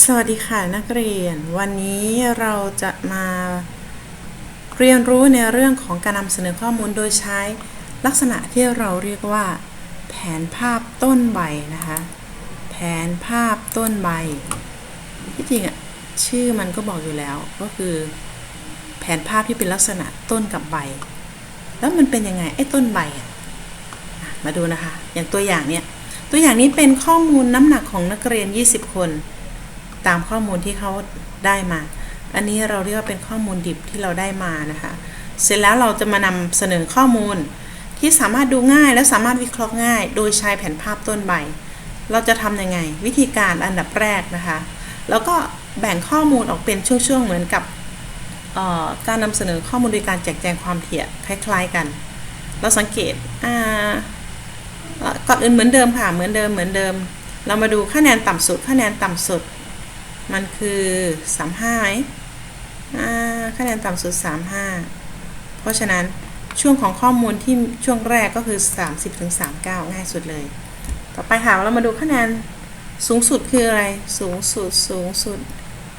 สวัสดีค่ะนักเรียน วันนี้เราจะมาเรียนรู้ในเรื่องของการนำเสนอข้อมูลโดยใช้ลักษณะที่เราเรียกว่า แผนภาพต้นใบนะคะ แผนภาพต้นใบ ที่จริงอะชื่อมันก็บอกอยู่แล้วก็คือ แผนภาพที่เป็นลักษณะต้นกับใบ แล้วมันเป็นยังไงไอ้ต้นใบอะอะมาดูนะคะ อย่างตัวอย่างเนี้ยตัวอย่างนี้เป็นข้อมูลน้ำหนักของนักเรียน 20 คน ตามข้อมูลที่เขาได้มา อันนี้เราเรียกว่าเป็นข้อมูลดิบที่เราได้มานะคะ เสร็จแล้วเราจะมานำเสนอข้อมูลที่สามารถดูง่ายและสามารถวิเคราะห์ง่าย โดยใช้แผนภาพต้นใบ เราจะทำยังไง วิธีการอันดับแรกนะคะ แล้วก็แบ่งข้อมูลออกเป็นช่วงๆเหมือนกับการนำเสนอข้อมูลโดยการแจกแจงความเถี่คล้ายๆกัน เราสังเกตก่อนอื่นเหมือนเดิมค่ะเหมือนเดิมเหมือนเดิม เรามาดูคะแนนต่ำสุดคะแนนต่ำสุด มันคือ 35ไหมอ่าคะแนนต่ำสุด 35 เพราะฉะนั้นช่วงของข้อมูลที่ช่วงแรกก็คือ 30ถึง39 ง่ายสุดเลย ต่อไปค่ะเรามาดูคะแนนสูงสุดคืออะไร สูงสุดสูงสุด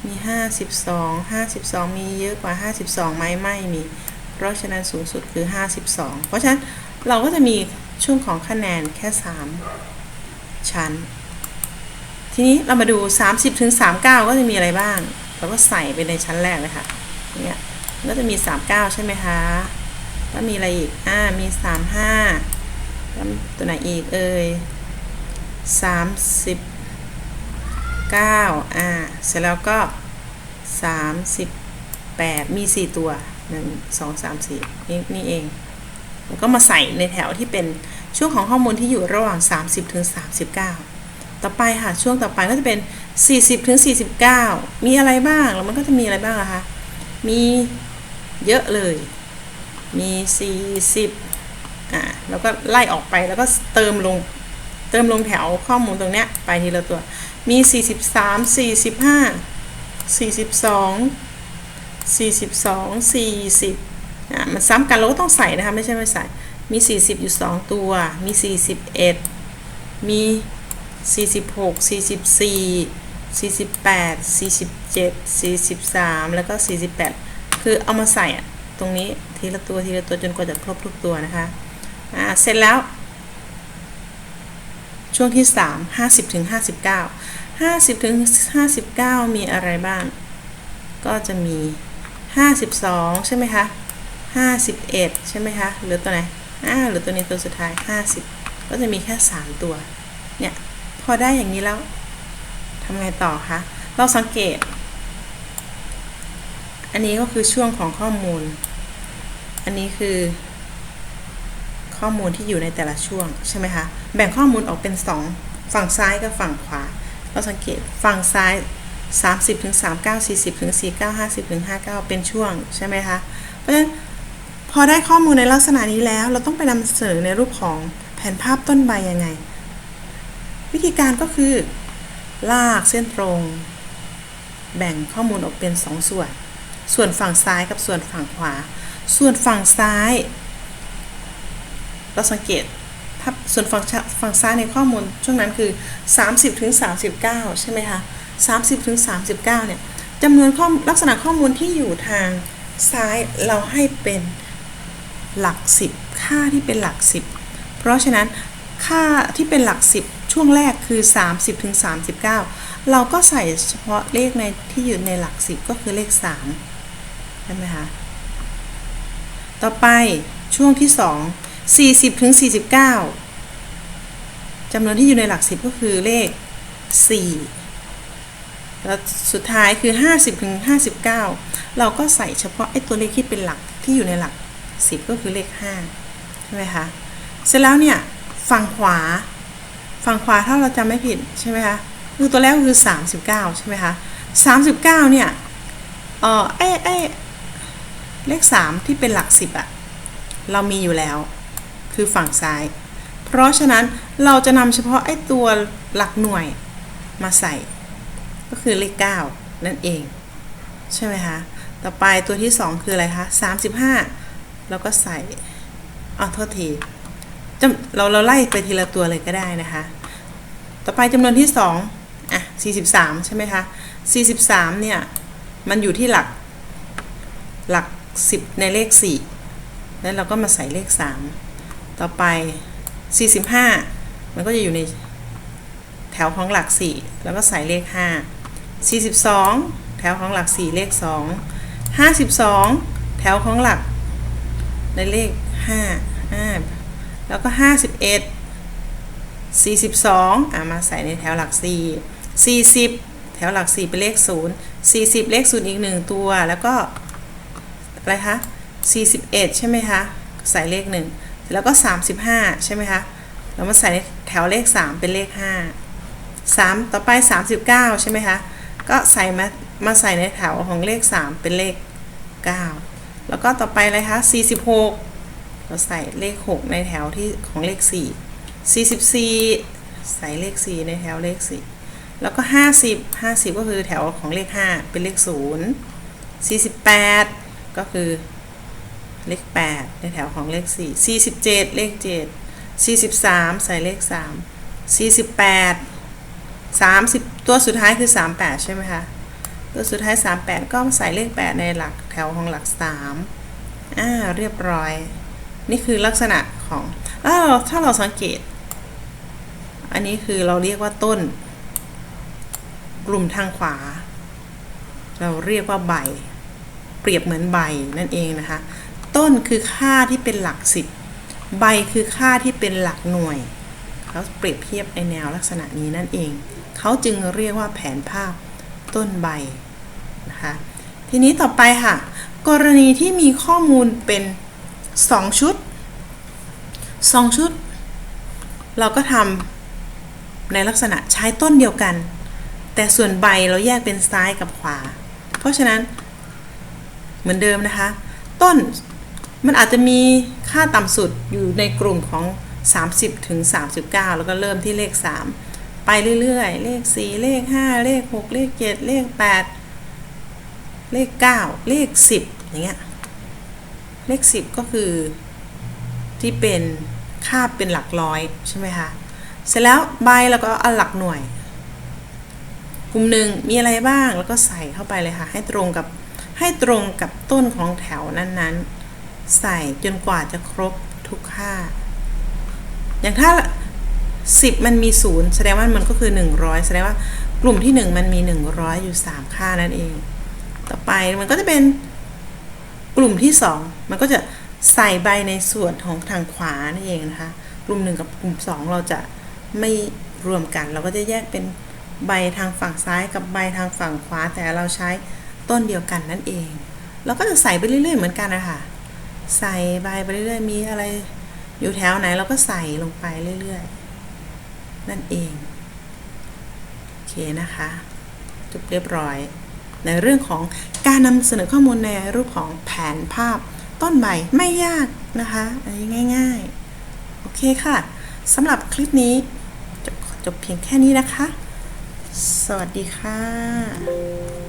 มี 52 52 มีเยอะกว่า 52ไหมไม่มี เพราะฉะนั้นสูงสุดคือ 52 เพราะฉะนั้นเราก็จะมีช่วงของคะแนนแค่ 3 ชั้น ทีนี้เรามาดู 30ถึง39 ก็จะมีอะไรบ้าง เราก็ใส่ไปในชั้นแรกเลยค่ะเนี่ยก็จะมี 39 ใช่ไหมคะแล้วมีอะไรอีกอ่ามี 35แล้วตัวไหนอีกเอ่ย39อ่าเสร็จแล้วก็ 38 มี 4 ตัว 1 2 3 4นี่นี่เองแล้วก็มาใส่ในแถวที่เป็นช่วงของข้อมูลที่อยู่ระหว่าง 30ถึง39 ต่อไปค่ะ ช่วงต่อไปก็จะเป็น 40ถึง49 มีอะไรบ้าง แล้วมันก็จะมีอะไรบ้างอะคะ มีเยอะเลย มี 40อ่าแล้วก็ไล่ออกไปแล้วก็เติมลง เติมลงแถวข้อมูลตรงเนี้ยไปทีละตัว มี 43 45 42 42 40อะมันซ้ำกันเราก็ต้องใส่นะคะ ไม่ใช่ไม่ใส่ มี 40 อยู่ 2 ตัว มี 41 มี 46 44 48 47 43 แล้วก็ 48 คือเอามาใส่ตรงนี้ทีละตัวทีละตัวจนกว่าจะครบทุกตัวนะคะอ่าเสร็จแล้ว ช่วงที่ 3 50ถึง59 50ถึง59 มีอะไรบ้าง ก็จะมี 52 ใช่ไหมคะ 51 ใช่ไหมคะ เหลือตัวไหนอ่าเหลือตัวนี้ตัวสุดท้าย 50 ก็จะมีแค่ 3 ตัว เนี่ย พอได้อย่างนี้แล้วทำไงต่อคะเราสังเกต อันนี้ก็คือช่วงของข้อมูล อันนี้คือ ข้อมูลที่อยู่ในแต่ละช่วงใช่ไหมคะแบ่งข้อมูลออกเป็น 2 ฝั่งซ้ายกับฝั่งขวา เราสังเกตฝั่งซ้าย 30ถึง39 40ถึง49 50ถึง59 เป็นช่วงใช่ไหมคะเพราะฉะนั้นพอได้ข้อมูลในลักษณะนี้แล้ว เราต้องไปนำเสนอในรูปของแผนภาพต้นใบยังไง วิธีการก็คือ ลากเส้นตรง แบ่งข้อมูลออกเป็น2ส่วน ส่วนฝั่งซ้ายกับส่วนฝั่งขวา ส่วนฝั่งซ้าย เราสังเกตถ้าส่วนฝั่งฝั่งซ้ายในข้อมูลช่วงนั้นคือ 30ถึง39 ใช่ไหมคะ30ถึง39เนี่ยจำนวนข้อลักษณะข้อมูลที่อยู่ทางซ้ายเราให้เป็นหลัก 10 ค่าที่เป็นหลัก 10 เพราะฉะนั้น ค่าที่เป็นหลัก 10 ช่วงแรกคือ 30ถึง39 เราก็ใส่เฉพาะเลขในที่อยู่ในหลัก 10 ก็คือเลข3ใช่ไหมคะต่อไปช่วงที่ 2 40ถึง49จำนวนที่อยู่ในหลัก 10 ก็คือเลข 4 แล้วสุดท้ายคือ 50ถึง59 เราก็ใส่เฉพาะไอ้ตัวเลขที่เป็นหลักที่อยู่ในหลัก 10 ก็คือเลข5ใช่ไหมคะเสร็จแล้วเนี่ย ฝั่งขวา ฝั่งขวาถ้าเราจำไม่ผิดใช่ไหมคะคือตัวแรกคือ 39 ใช่ไหมคะ 39 เนี่ยเออไอ้ไอ้เลข 3 ที่เป็นหลัก 10อะเรามีอยู่แล้ว คือฝั่งซ้าย เพราะฉะนั้นเราจะนำเฉพาะไอ้ตัวหลักหน่วยมาใส่ ก็คือเลข 9 นั่นเอง ใช่ไหมคะ ต่อไปตัวที่ 2 คืออะไรคะ 35 แล้วก็ใส่อ๋อโทษที เราเราไล่ไปทีละตัวเลยก็ได้นะคะ ต่อไปจำนวนที่2อะ43 ใช่ไหมคะ 43 เนี่ย มันอยู่ที่หลักหลัก 10 ในเลข 4 แล้วเราก็มาใส่เลข 3 ต่อไป 45 มันก็จะอยู่ในแถวของหลัก 4 แล้วก็ใส่เลข 5 42 แถวของหลัก 4 เลข 2 52 แถวของหลักในเลข 5 5 แล้วก็ 51 42อะมาใส่ในแถวหลัก 4 40 แถวหลัก 4 เป็นเลข 0 40 เลข 0 อีก 1 ตัว แล้วก็ อะไรคะ 41 ใช่ไหมคะ ใส่เลข 1 แล้วก็ 35 ใช่ไหมคะ แล้วมาใส่ในแถวเลข 3 เป็นเลข 5 3 ต่อไป 39 ใช่ไหมคะ ก็ใส่มา มาใส่ในแถวของเลข 3 เป็นเลข 9 แล้วก็ต่อไปอะไรคะ 46 เราใส่เลข 6 ในแถวที่ของเลข 4 44 ใส่เลข 4 ในแถวเลข 4 แล้วก็ 50 50 ก็คือแถวของเลข 5 เป็นเลข 0 48 ก็คือเลข 8 ในแถวของเลข 4 47 เลข 7 43 ใส่เลข 3 48 30 ตัวสุดท้ายคือ 38 ใช่ไหมคะ ตัวสุดท้าย 38 ก็ใส่เลข 8 ในหลักแถวของหลัก 3 อ่า เรียบร้อย นี่คือลักษณะของถ้าเราถ้าเราสังเกต อันนี้คือเราเรียกว่าต้น กลุ่มทางขวา เราเรียกว่าใบ เปรียบเหมือนใบนั่นเองนะคะ ต้นคือค่าที่เป็นหลักสิบใบคือค่าที่เป็นหลักหน่วยเขาเปรียบเทียบในแนวลักษณะนี้นั่นเองเขาจึงเรียกว่าแผนภาพต้นใบนะคะทีนี้ต่อไปค่ะ กรณีที่มีข้อมูลเป็น 2 ชุด 2 ชุด เราก็ทำในลักษณะใช้ต้นเดียวกัน แต่ส่วนใบเราแยกเป็นซ้ายกับขวา เพราะฉะนั้นเหมือนเดิมนะคะ ต้นมันอาจจะมีค่าต่ำสุดอยู่ในกลุ่มของ 30ถึง39 แล้วก็เริ่มที่เลข 3 ไปเรื่อยๆ เลข 4 เลข 5 เลข 6 เลข 7 เลข 8 เลข 9 เลข 10 อย่างเงี้ย เลข 10 ก็คือที่เป็นค่าเป็นหลักร้อยใช่ไหมคะ เสร็จแล้วใบแล้วก็เอาหลักหน่วย กลุ่มหนึ่งมีอะไรบ้างแล้วก็ใส่เข้าไปเลยค่ะ ให้ตรงกับให้ตรงกับต้นของแถวนั้นๆ ใส่จนกว่าจะครบทุกค่า อย่างถ้า 10 มันมี 0 แสดงว่ามันก็คือ 100 แสดงว่ากลุ่มที่ 1 มันมี 100 อยู่ 3 ค่านั่นเอง ต่อไปมันก็จะเป็น กลุ่มที่ 2 มันก็จะใส่ใบในส่วนของทางขวานั่นเองนะคะ กลุ่ม 1 กับกลุ่ม 2 เราจะไม่รวมกัน เราก็จะแยกเป็นใบทางฝั่งซ้ายกับใบทางฝั่งขวา แต่เราใช้ต้นเดียวกันนั่นเอง เราก็จะใส่ไปเรื่อยๆเหมือนกันนะคะใส่ใบไปเรื่อยๆ มีอะไรอยู่แถวไหนเราก็ใส่ลงไปเรื่อยๆ นั่นเอง โอเคนะคะ จบเรียบร้อย ในเรื่องของการนำเสนอข้อมูลในรูปของแผนภาพต้นใบไม่ยากนะคะอันนี้ง่ายๆ โอเคค่ะสำหรับคลิปนี้จบจบเพียงแค่นี้นะคะ สวัสดีค่ะ